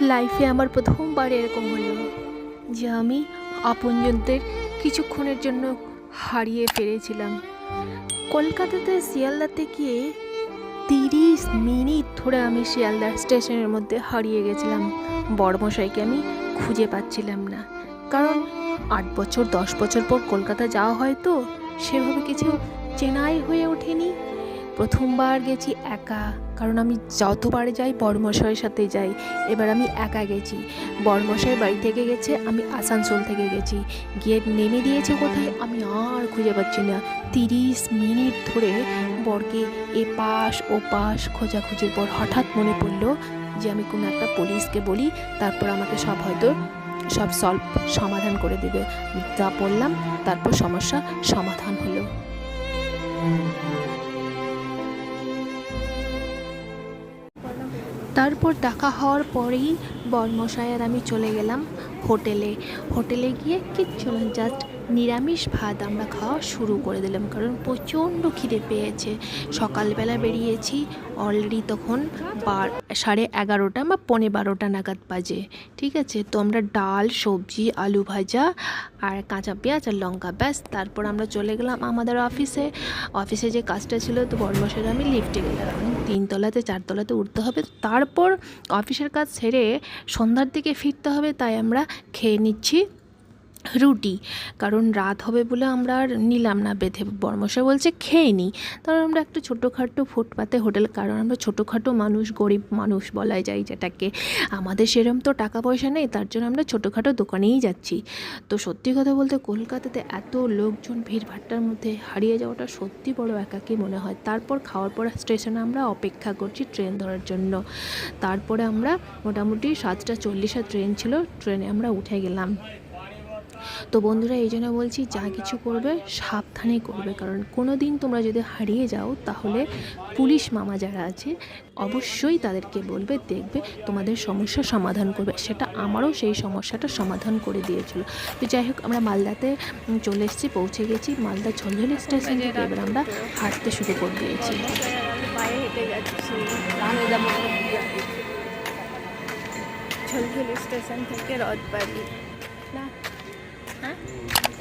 লাইফে আমার প্রথমবার এরকম হলো যে আমি আপনজনদের কিছুক্ষণের জন্য হারিয়ে ফেলেছিলাম। কলকাতাতে শিয়ালদাতে গিয়ে তিরিশ মিনিট ধরে আমি শিয়ালদা স্টেশনের মধ্যে হারিয়ে গেছিলাম। বড়মশাইকে আমি খুঁজে পাচ্ছিলাম না। কারণ আট বছর, দশ বছর পর কলকাতা যাওয়া হয় তো, সেভাবে কিছু চেনাই হয়ে ওঠেনি। প্রথমবার গেছি একা, কারণ আমি যতবার যাই বড়মশাইয়ের সাথে যাই, এবার আমি একা গেছি। বড়মশাই বাড়ি থেকে গেছে, আমি আসানসোল থেকে গেছি। গিয়ে নেমে দিয়েছে কোথায়, আমি আর খুঁজে পাচ্ছি না। তিরিশ মিনিট ধরে বরকে এ পাশ ও পাশ খোঁজাখুঁজির পর হঠাৎ মনে পড়ল যে আমি কোনো একটা পুলিশকে বলি, তারপর আমাকে সব হয়তো সব সলভ, সমাধান করে দেবে। তা বললাম, তারপর সমস্যা সমাধান হলো। তারপর দেখা হওয়ার পরেই বরমশাই আর আমি চলে গেলাম হোটেলে। হোটেলে গিয়ে কিচ্ছু না জাস্ট নিরামিষ ভাত আমরা খাওয়া শুরু করে দিলাম, কারণ প্রচণ্ড খিদে পেয়েছে। সকালবেলা বেরিয়েছি অলরেডি তখন বার, সাড়ে এগারোটা বা পৌনে বারোটা নাগাদ বাজে, ঠিক আছে? তো আমরা ডাল, সবজি, আলু ভাজা আর কাঁচা পেঁয়াজ আর লঙ্কা, ব্যাস, তারপর আমরা চলে গেলাম আমাদের অফিসে। অফিসে যে কাজটা ছিল, তো বর্মশের আমি লিফটে গেলাম। তিনতলাতে, চারতলাতে উঠতে হবে, তারপর অফিসের কাজ সেরে সন্ধ্যার দিকে ফিরতে হবে, তাই আমরা খেয়ে নিচ্ছি। রুটি। কারণ রাত হবে বলে আমরা আর নিলাম না বেঁধে। বর্মশা বলছে, খেয়ে নিই তারপর আমরা একটা ছোটোখাটো ফুটপাতে হোটেল, কারণ আমরা ছোটোখাটো মানুষ, গরিব মানুষ বলা যায় যেটাকে। আমাদের সেরম তো টাকা পয়সা নেই, তার জন্য আমরা ছোটোখাটো দোকানেই যাচ্ছি। তো সত্যি কথা বলতে কলকাতাতে এত লোকজন ভিড়ভাট্টার মধ্যে হারিয়ে যাওয়াটা সত্যি বড় একাকী মনে হয়। তারপর খাওয়ার পর স্টেশনে আমরা অপেক্ষা করছি ট্রেন ধরার জন্য। তারপরে আমরা মোটামুটি সাতটা চল্লিশে ট্রেন ছিল, ট্রেনে আমরা উঠে গেলাম। তো বন্ধুরা, এই জন্য বলছি যা কিছু করবে সাবধানে করবে। কারণ কোনো দিন তোমরা যদি হারিয়ে যাও, তাহলে পুলিশ মামা যারা আছে, অবশ্যই তাদেরকে বলবে, দেখবে তোমাদের সমস্যা সমাধান করবে। সেটা আমারও সেই সমস্যাটা সমাধান করে দিয়েছিল। তো যাই হোক, আমরা মালদাতে চলে এসেছি, পৌঁছে গেছি। মালদা ঝলঝলি স্টেশন থেকে এবার আমরা হাঁটতে শুরু করে দিয়েছি। ঝলঝলি স্টেশন থেকে রথবাড়ি। 嗯